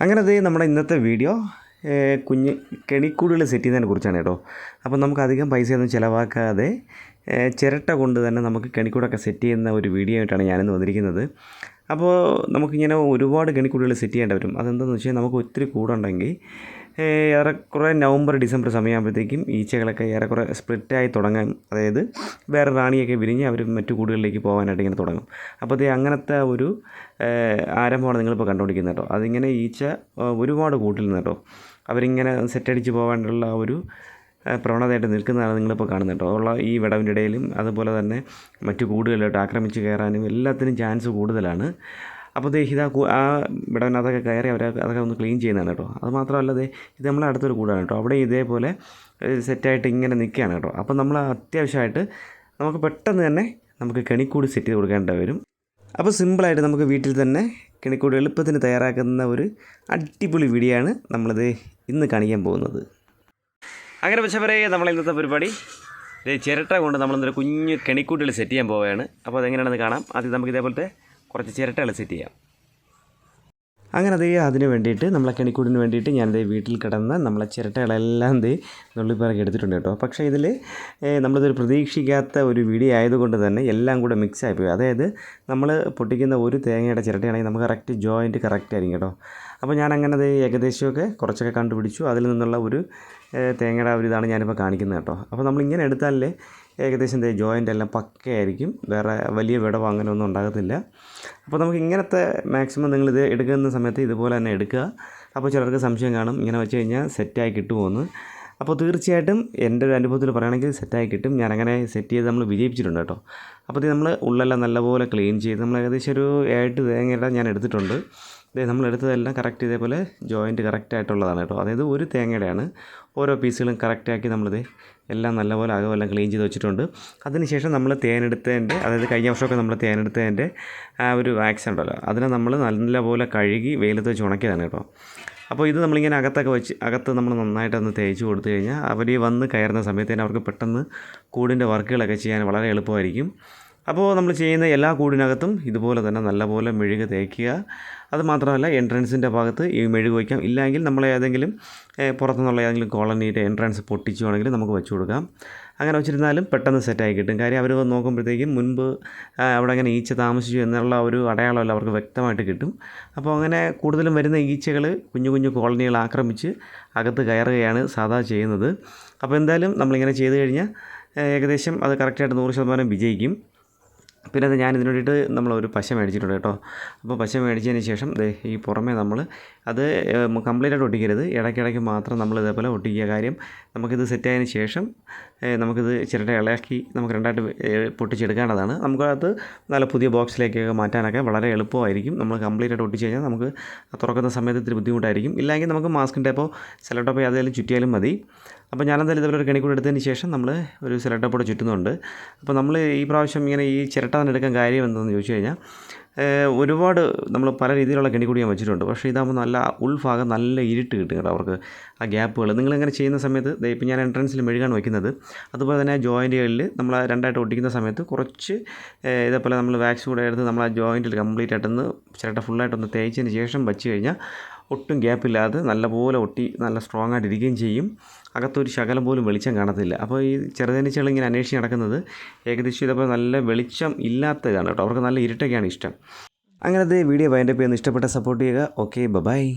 അങ്ങനെ അത് നമ്മുടെ ഇന്നത്തെ വീഡിയോ കുഞ്ഞ് കെണിക്കൂടുകൾ സെറ്റ് ചെയ്യുന്നതിനെ കുറിച്ചാണ് കേട്ടോ. അപ്പോൾ നമുക്ക് അധികം പൈസയൊന്നും ചിലവാക്കാതെ ചിരട്ട കൊണ്ട് തന്നെ നമുക്ക് കെണിക്കൂടൊക്കെ സെറ്റ് ചെയ്യുന്ന ഒരു വീഡിയോ ആയിട്ടാണ് ഞാനിന്ന് വന്നിരിക്കുന്നത്. അപ്പോൾ നമുക്കിങ്ങനെ ഒരുപാട് ഗണിക്കുടികൾ സെറ്റ് ചെയ്യേണ്ടി വരും. അതെന്താണെന്ന് വെച്ചാൽ നമുക്ക് ഒത്തിരി കൂടുണ്ടെങ്കിൽ ഏറെക്കുറെ നവംബർ ഡിസംബർ സമയമാകുമ്പോഴത്തേക്കും ഈച്ചകളൊക്കെ ഏറെക്കുറെ സ്പ്ലിറ്റായി തുടങ്ങാൻ അതായത് വേറെ റാണിയൊക്കെ വിരിഞ്ഞ് അവർ മറ്റു കൂടുകളിലേക്ക് പോകാനായിട്ട് ഇങ്ങനെ തുടങ്ങും. അപ്പോൾ അങ്ങനത്തെ ഒരു ആരംഭമാണ് നിങ്ങളിപ്പോൾ കണ്ടുപിടിക്കുന്നത് കേട്ടോ. അതിങ്ങനെ ഈച്ച ഒരുപാട് കൂട്ടിൽ നിന്ന് കേട്ടോ. അവരിങ്ങനെ സെറ്റടിച്ച് പോകാനുള്ള ഒരു പ്രവണതയായിട്ട് നിൽക്കുന്നതാണ് നിങ്ങളിപ്പോൾ കാണുന്നത് കേട്ടോ. ഉള്ള ഈ വിടവിന്റെ ഇടയിലും അതുപോലെ തന്നെ മറ്റു കൂടുകളിലോട്ട് ആക്രമിച്ച് കയറാനും എല്ലാത്തിനും ചാൻസ് കൂടുതലാണ്. അപ്പോൾ ദേ ഇതാ ആ വിടവിനകത്തൊക്കെ കയറി അവർ അതൊക്കെ ഒന്ന് ക്ലീൻ ചെയ്യുന്നതാണ് കേട്ടോ. അത് മാത്രമല്ല ദേ ഇത് നമ്മളെ അടുത്തൊരു കൂടാണ് കേട്ടോ. അവിടെ ഇതേപോലെ സെറ്റായിട്ട് ഇങ്ങനെ നിൽക്കുകയാണ് കേട്ടോ. അപ്പോൾ നമ്മൾ അത്യാവശ്യമായിട്ട് നമുക്ക് പെട്ടെന്ന് തന്നെ നമുക്ക് കെണിക്കൂട് സെറ്റ് ചെയ്ത് കൊടുക്കേണ്ടി വരും. അപ്പോൾ സിമ്പിളായിട്ട് നമുക്ക് വീട്ടിൽ തന്നെ കെണിക്കൂട് എളുപ്പത്തിന് തയ്യാറാക്കുന്ന ഒരു അടിപൊളി വീഡിയോ ആണ് നമ്മളിത് ഇന്ന് കാണിക്കാൻ പോകുന്നത്. അങ്ങനെ വെച്ചവരെ നമ്മൾ ഇന്നത്തെ പരിപാടി. ചിരട്ട കൊണ്ട് നമ്മളിന്നൊരു കുഞ്ഞ് കെണിക്കൂട്ടുകൾ സെറ്റ് ചെയ്യാൻ പോവുകയാണ്. അപ്പോൾ അതെങ്ങനെയാണെന്ന് കാണാം. ആദ്യം നമുക്ക് ഇതേപോലത്തെ കുറച്ച് ചിരട്ടകൾ സെറ്റ് ചെയ്യാം. അങ്ങനെ അതേ അതിന് വേണ്ടിയിട്ട് നമ്മളെ കെണിക്കൂടിന് വേണ്ടിയിട്ട് ഞാനത് വീട്ടിൽ കിടന്ന നമ്മളെ ചിരട്ടകളെല്ലാം ദേ നുള്ളിപ്പിറക്കി എടുത്തിട്ടുണ്ട് കേട്ടോ. പക്ഷേ ഇതിൽ നമ്മളിതൊരു പ്രതീക്ഷിക്കാത്ത ഒരു വീഡിയോ ആയതുകൊണ്ട് തന്നെ എല്ലാം കൂടെ മിക്സ് ആയിപ്പോയി അതായത് നമ്മൾ പൊട്ടിക്കുന്ന ഒരു തേങ്ങയുടെ ചിരട്ടയാണെങ്കിൽ നമുക്ക് കറക്റ്റ് ജോയിന്റ് കറക്റ്റ് ആയിരിക്കും കേട്ടോ. അപ്പോൾ ഞാൻ അങ്ങനെ അത് ഏകദേശമൊക്കെ കുറച്ചൊക്കെ കണ്ടുപിടിച്ചു. അതിൽ നിന്നുള്ള ഒരു തേങ്ങയുടെ ഒരു ഇതാണ് ഞാനിപ്പോൾ കാണിക്കുന്നത് കേട്ടോ. അപ്പോൾ നമ്മൾ ഇങ്ങനെ എടുത്താലേ ഏകദേശം ദേ ജോയിന്റ് എല്ലാം പക്കയായിരിക്കും. വേറെ വലിയ വിടവോ അങ്ങനെ ഒന്നും ഉണ്ടാകത്തില്ല. അപ്പോൾ നമുക്ക് ഇങ്ങനത്തെ മാക്സിമം നിങ്ങൾ ഇത് എടുക്കുന്ന സമയത്ത് ഇതുപോലെ തന്നെ എടുക്കുക. അപ്പോൾ ചിലർക്ക് സംശയം കാണും. ഇങ്ങനെ വെച്ച് കഴിഞ്ഞാൽ സെറ്റായി കിട്ടുമോയെന്ന് അപ്പോൾ തീർച്ചയായിട്ടും എന്റെ ഒരു അനുഭവത്തിൽ പറയുകയാണെങ്കിൽ സെറ്റായി കിട്ടും. ഞാൻ അങ്ങനെ സെറ്റ് ചെയ്ത് നമ്മൾ വിജയിപ്പിച്ചിട്ടുണ്ട് കേട്ടോ. അപ്പോൾ ഇത് നമ്മൾ ഉള്ളെല്ലാം നല്ലപോലെ ക്ലീൻ ചെയ്ത് നമ്മൾ ഏകദേശം ഒരു ഏഴ് തേങ്ങയുടെ ഞാൻ എടുത്തിട്ടുണ്ട്. ഇതേ നമ്മൾ എടുത്തതെല്ലാം കറക്റ്റ് ഇതേപോലെ ജോയിന്റ് കറക്റ്റ് ആയിട്ടുള്ളതാണ് കേട്ടോ. അതായത് ഒരു തേങ്ങയുടെയാണ് ഓരോ പീസുകളും കറക്റ്റാക്കി നമ്മളിത് എല്ലാം നല്ലപോലെ അകമെല്ലാം ക്ലീൻ ചെയ്ത് വെച്ചിട്ടുണ്ട്. അതിനുശേഷം നമ്മൾ തേനെടുത്തതിന്റെ അതായത് കഴിഞ്ഞ വർഷമൊക്കെ നമ്മൾ തേനെടുത്തതിന്റെ ആ ഒരു വാക്സ് ഉണ്ടല്ലോ. അതിനെ നമ്മൾ നല്ലപോലെ കഴുകി വെയിലത്ത് വെച്ച് ഉണക്കിയതാണ് കേട്ടോ. അപ്പോൾ ഇത് നമ്മളിങ്ങനെ അകത്തൊക്കെ വെച്ച് അകത്ത് നമ്മൾ നന്നായിട്ടൊന്ന് തേച്ച് കൊടുത്തു കഴിഞ്ഞാൽ അവർ വന്ന് കയറുന്ന സമയത്ത് തന്നെ അവർക്ക് പെട്ടെന്ന് കൂടിന്റെ വർക്കുകളൊക്കെ ചെയ്യാൻ വളരെ എളുപ്പമായിരിക്കും. അപ്പോൾ നമ്മൾ ചെയ്യുന്ന എല്ലാ കൂടിനകത്തും ഇതുപോലെ തന്നെ നല്ലപോലെ മെഴുക് തേക്കുക. അതുമാത്രമല്ല എൻട്രൻസിന്റെ ഭാഗത്ത് ഈ മെഴുക് വയ്ക്കാം. ഇല്ലെങ്കിൽ നമ്മൾ ഏതെങ്കിലും പുറത്തുനിന്നുള്ള ഏതെങ്കിലും കോളനിയുടെ എൻട്രൻസ് പൊട്ടിച്ചുവാണെങ്കിൽ നമുക്ക് വെച്ചു കൊടുക്കാം. അങ്ങനെ വെച്ചിരുന്നാലും പെട്ടെന്ന് സെറ്റായി കിട്ടും. കാര്യം അവർ നോക്കുമ്പോഴത്തേക്കും മുൻപ് അവിടെ അങ്ങനെ ഈച്ച താമസിച്ചു എന്നുള്ള ഒരു അടയാളമല്ല അവർക്ക് വ്യക്തമായിട്ട് കിട്ടും. അപ്പോൾ അങ്ങനെ കൂടുതലും വരുന്ന ഈച്ചകൾ കുഞ്ഞു കുഞ്ഞു കോളനികൾ ആക്രമിച്ച് അകത്ത് കയറുകയാണ് സാധാ ചെയ്യുന്നത്. അപ്പോൾ എന്തായാലും നമ്മളിങ്ങനെ ചെയ്ത് കഴിഞ്ഞാൽ ഏകദേശം അത് കറക്റ്റായിട്ട് നൂറ് ശതമാനം വിജയിക്കും. പിന്നെ അത് ഞാൻ ഇതിന് വേണ്ടിയിട്ട് നമ്മൾ ഒരു പശ മേടിച്ചിട്ടുണ്ട് കേട്ടോ. അപ്പോൾ പശ മേടിച്ചതിന് ശേഷം ദേ ഈ പുറമേ നമ്മൾ അത് കംപ്ലീറ്റ് ആയിട്ട് ഒട്ടിക്കരുത്. ഇടയ്ക്കിടയ്ക്ക് മാത്രം നമ്മൾ ഇതേപോലെ ഒട്ടിക്കുക കാര്യം നമുക്കിത് സെറ്റായതിന് ശേഷം നമുക്കിത് ചിരട്ട ഇളയാക്കി നമുക്ക് രണ്ടായിട്ട് പൊട്ടിച്ചെടുക്കേണ്ടതാണ്. നമുക്കത് നല്ല പുതിയ ബോക്സിലേക്കൊക്കെ മാറ്റാനൊക്കെ വളരെ എളുപ്പമായിരിക്കും. നമ്മൾ കംപ്ലീറ്റ് ആയിട്ട് ഒട്ടിച്ച് കഴിഞ്ഞാൽ നമുക്ക് തുറക്കുന്ന സമയത്ത് ഇത്തിരി ബുദ്ധിമുട്ടായിരിക്കും. ഇല്ലെങ്കിൽ നമുക്ക് മാസ്കിന്റെ അപ്പോൾ സെലക്ടോപ്പ് ഏതായാലും ചുറ്റിയാലും മതി. അപ്പോൾ ഞാനെന്തായാലും ഇതുപോലെ ഒരു കണിക്കൂടെ എടുത്തതിന് ശേഷം നമ്മൾ ഒരു സെലട്ടപ്പോടെ ചുറ്റുന്നുണ്ട്. അപ്പോൾ നമ്മൾ ഈ പ്രാവശ്യം ഇങ്ങനെ ഈ ചിരട്ട തന്നെ എടുക്കാൻ കാര്യം എന്തെന്ന് ചോദിച്ചു കഴിഞ്ഞാൽ ഒരുപാട് നമ്മൾ പല രീതിയിലുള്ള കെണി ഞാൻ വെച്ചിട്ടുണ്ട്. പക്ഷേ ഇതാകുമ്പോൾ നല്ല ഉൾഭാഗം നല്ല ഇരുട്ട് കിട്ടും കേട്ടോ അവർക്ക് ആ ഗ്യാപ്പുകൾ. നിങ്ങളിങ്ങനെ ചെയ്യുന്ന സമയത്ത് ഇപ്പം ഞാൻ എൻട്രൻസിൽ മെഴുകാണ് വയ്ക്കുന്നത് അതുപോലെ തന്നെ ജോയിന്റുകളിൽ നമ്മൾ രണ്ടായിട്ട് ഒട്ടിക്കുന്ന സമയത്ത് കുറച്ച് ഇതേപോലെ നമ്മൾ വാക്സ് കൂടെ എടുത്ത് നമ്മൾ ആ ജോയിന്റിൽ കംപ്ലീറ്റ് ആയിട്ടൊന്ന് ചിരട്ട ഫുള്ളായിട്ടൊന്ന് തേച്ചതിന് ശേഷം വെച്ച് കഴിഞ്ഞാൽ ഒട്ടും ഗ്യാപ്പില്ലാതെ നല്ലപോലെ ഒട്ടി നല്ല സ്ട്രോങ് ആയിട്ട് ഇരിക്കുകയും ചെയ്യും. അകത്തൊരു ശകലം പോലും വെളിച്ചം കാണത്തില്ല. അപ്പോൾ ഈ ചെറുതേനീച്ചകൾ ഇങ്ങനെ അന്വേഷിച്ച് നടക്കുന്നത് ഏകദേശം ഇതപ്പോൾ നല്ല വെളിച്ചം ഇല്ലാത്തതാണ് കേട്ടോ. അവർക്ക് നല്ല ഇരുട്ടൊക്കെയാണ് ഇഷ്ടം. അങ്ങനത്തെ വീഡിയോ വൈൻഡപ്പ് ചെയ്യുന്ന ഇഷ്ടപ്പെട്ട സപ്പോർട്ട് ചെയ്യുക. Okay bye